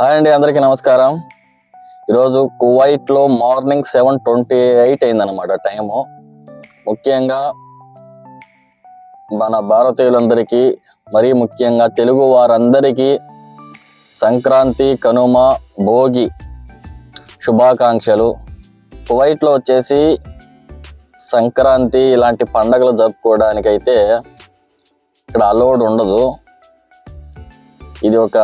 Hi అండి అందరికీ నమస్కారం. ఈరోజు కువైట్లో మార్నింగ్ సెవెన్ ట్వంటీ ఎయిట్ అయిందనమాట టైము. ముఖ్యంగా మన భారతీయులందరికీ మరీ ముఖ్యంగా తెలుగు వారందరికీ సంక్రాంతి కనుమ భోగి శుభాకాంక్షలు. కువైట్లో వచ్చేసి సంక్రాంతి ఇలాంటి పండగలు జరుపుకోవడానికైతే ఇక్కడ అలౌడ్ ఉండదు. ఇది ఒక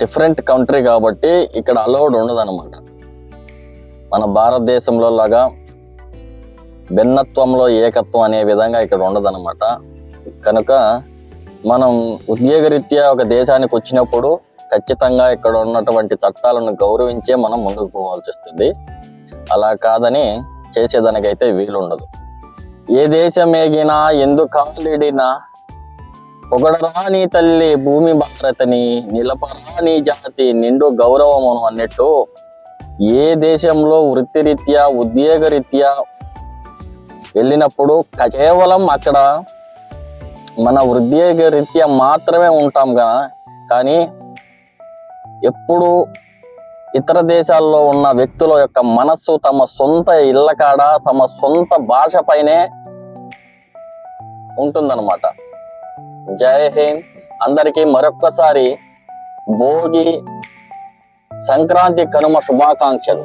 డిఫరెంట్ కంట్రీ కాబట్టి ఇక్కడ అలౌడ్ ఉండదు అనమాట మన భారతదేశంలో లాగా భిన్నత్వంలో ఏకత్వం అనే విధంగా ఇక్కడ ఉండదన్నమాట. కనుక మనం ఉద్యోగరీత్యా ఒక దేశానికి వచ్చినప్పుడు ఖచ్చితంగా ఇక్కడ ఉన్నటువంటి చట్టాలను గౌరవించే మనం ముందుకు పోవాల్సి వస్తుంది. అలా కాదని చేసేదానికైతే వీలుండదు. ఏ దేశం ఏగినా ఎందుకాలిడినా కాలిడినా నీ తల్లి భూమి భారతని నిలపరా నీ జాతి నిండు గౌరవమును అన్నట్టు ఏ దేశంలో వృత్తిరీత్యా ఉద్యోగరీత్యా వెళ్ళినప్పుడు కేవలం అక్కడ మన ఉద్యోగరీత్యా మాత్రమే ఉంటాం కదా కానీ ఎప్పుడు ఇతర దేశాల్లో ఉన్న వ్యక్తుల యొక్క మనస్సు తమ సొంత ఇళ్ళ కాడ తమ సొంత భాష పైనే ఉంటుందన్నమాట. జై హింద్ అందరికీ మరొక్కసారి భోగి సంక్రాంతి కనుమ శుభాకాంక్షలు